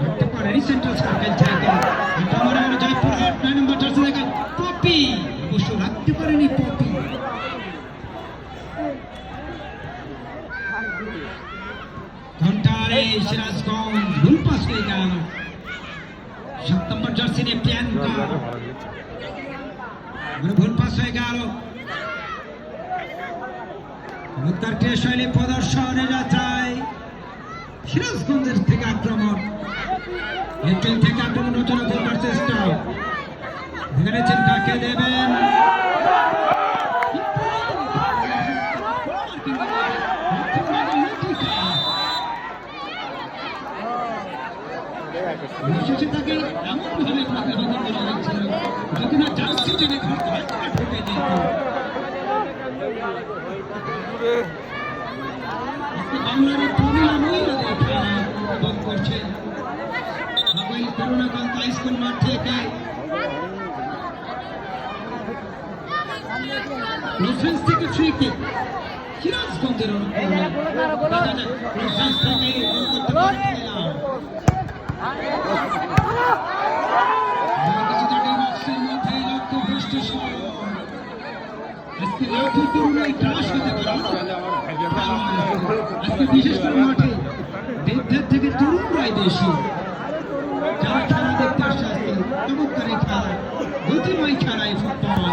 ধরতে পারেনি central circle থেকে একটা মনে হলো জয়পুরহাট নয় নম্বর জার্সি থেকে পপি। অবশ্য রাখতে পারেনি পপি। ঘন্টারে সিরাজগঞ্জ ভুল পাস হয়ে গেল। সাত নম্বর জার্সি নিয়ে প্রিয়াঙ্কা। ভুল পাস হয়ে গেল। চমৎকার ক্রীড়া শৈলী প্রদর্শনের যাত্রায়। সিরাজগঞ্জের থেকে আক্রমণ এপ্রিল থেকে আক্রমণ রচনা করবার চেষ্টা। এখানে কাকে দেবেন? বিশেষে এমনভাবে প্রতিহত করা হয়েছিল যদি না জার্সি ঘরটা ঢুকে বাংলার আগামী করোনাকান্ত হাইস্কুল মাঠ থেকে থেকে ফ্রি কিক সিরাজগঞ্জের যাক রেফারেন্স থেকে আজকে লাঠি করুণায় গ্রাস হতে পারে আজকে বিশেষ করে মাঠে বৃদ্ধের থেকে তরুণরাই বেশি আজকে চমৎকার এই খেলা গতিময় খেলা ফুটবল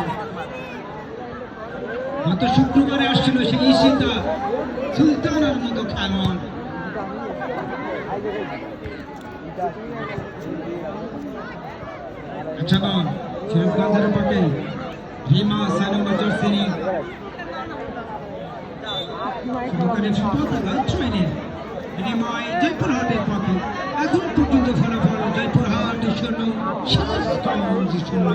গত শুক্রবারে আসছিল সেই ঈশিতা, সুলতানার মতো খেলোয়াড়। আচ্ছা পক্ষে হিমা সানুমা শূন্য সিরাজগঞ্জ শূন্য